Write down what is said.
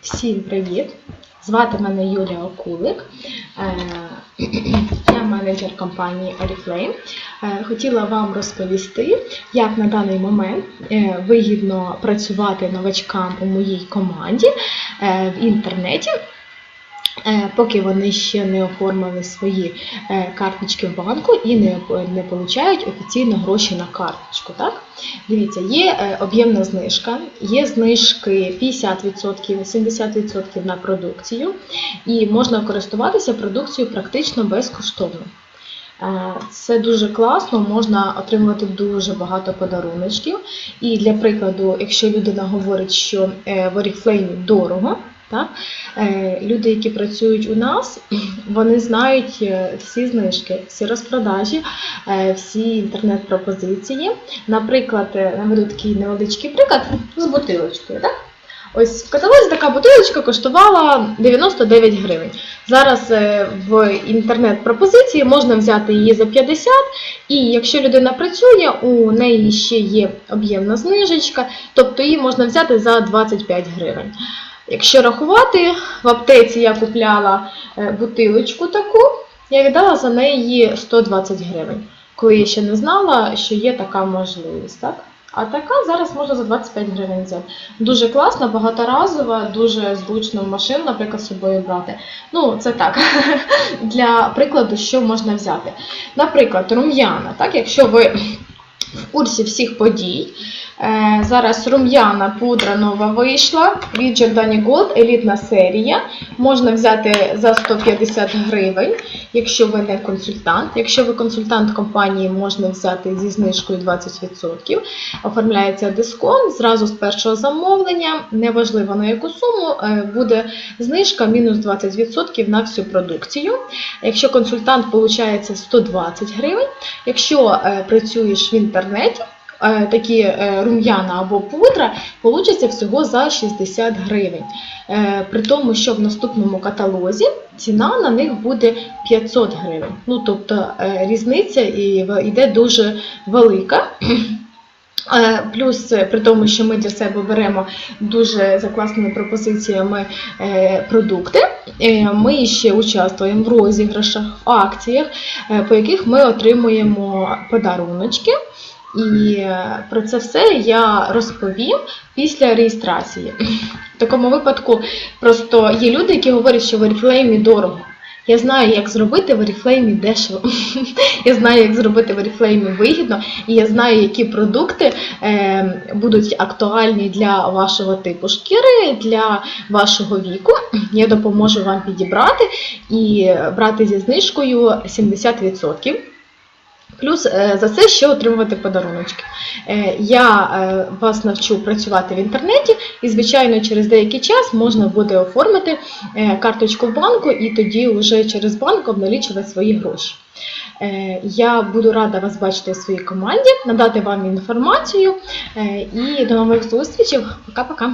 Всім привіт! Звати мене Юлія Окулик. Е, Я менеджер компанії Oriflame. Е, Хотіла вам розповісти, як на даний момент е, вигідно працювати новачкам у моїй команді в інтернеті. Е, Поки вони ще не оформили свої е, карточки в банку і не, не получають офіційно гроші на карточку. Так? Дивіться, є е, об'ємна знижка, є знижки 50%, 70% на продукцію, і можна користуватися продукцією практично безкоштовно. Це дуже класно, можна отримувати дуже багато подаруночків. І для прикладу, якщо людина говорить, що в Oriflame дорого, так? е, люди, які працюють у нас, вони знають е, всі знижки, всі розпродажі, е, всі інтернет-пропозиції. Наприклад, наведу такий невеличкий приклад з бутилочкою. Так? Ось в каталозі така бутилочка коштувала 99 гривень. Зараз в інтернет-пропозиції можна взяти її за 50, і якщо людина працює, у неї ще є об'ємна знижечка, тобто її можна взяти за 25 гривень. Якщо рахувати, в аптеці я купляла е, бутилочку таку, я віддала за неї 120 гривень, коли я ще не знала, що є така можливість. Так? А така зараз можна за 25 гривень взяти. Дуже класна, багаторазова, дуже зручно в машину, наприклад, з собою брати. Ну, це так, для прикладу, що можна взяти. Наприклад, рум'яна, так, якщо ви курсі всіх подій, е, зараз рум'яна пудра нова вийшла від Giordani Gold, елітна серія. Можна взяти за 150 гривень, якщо ви не консультант. Якщо ви консультант компанії, можна взяти зі знижкою 20%. Оформляється дисконт зразу з першого замовлення, неважливо на яку суму, е, буде знижка мінус 20% на всю продукцію. Якщо консультант виходить 120 гривень, якщо е, працюєш в інтернеті, е, такі е, рум'яна або пудра, получиться всього за 60 гривень. Е, При тому, що в наступному каталозі ціна на них буде 500 гривень. Ну, тобто різниця і йде дуже велика. Е, Плюс, е, при тому, що ми для себе беремо дуже за класними пропозиціями е, продукти, ми ще участвуємо в розіграшах, акціях, по яких ми отримуємо подаруночки. І про це все я розповім після реєстрації. В такому випадку просто є люди, які говорять, що в Oriflame дорого. Я знаю, як зробити в Oriflame дешево. Я знаю, як зробити в Oriflame вигідно, і я знаю, які продукти е, будуть актуальні для вашого типу шкіри, для вашого віку. Я допоможу вам підібрати і брати зі знижкою 70%. Плюс е, за це ще отримувати подаруночки. Е, Я е, вас навчу працювати в інтернеті, і, звичайно, через деякий час можна буде оформити карточку в банку і тоді вже через банк обналічувати свої гроші. Я буду рада вас бачити в своїй команді, надати вам інформацію і до нових зустрічей. Пока-пока.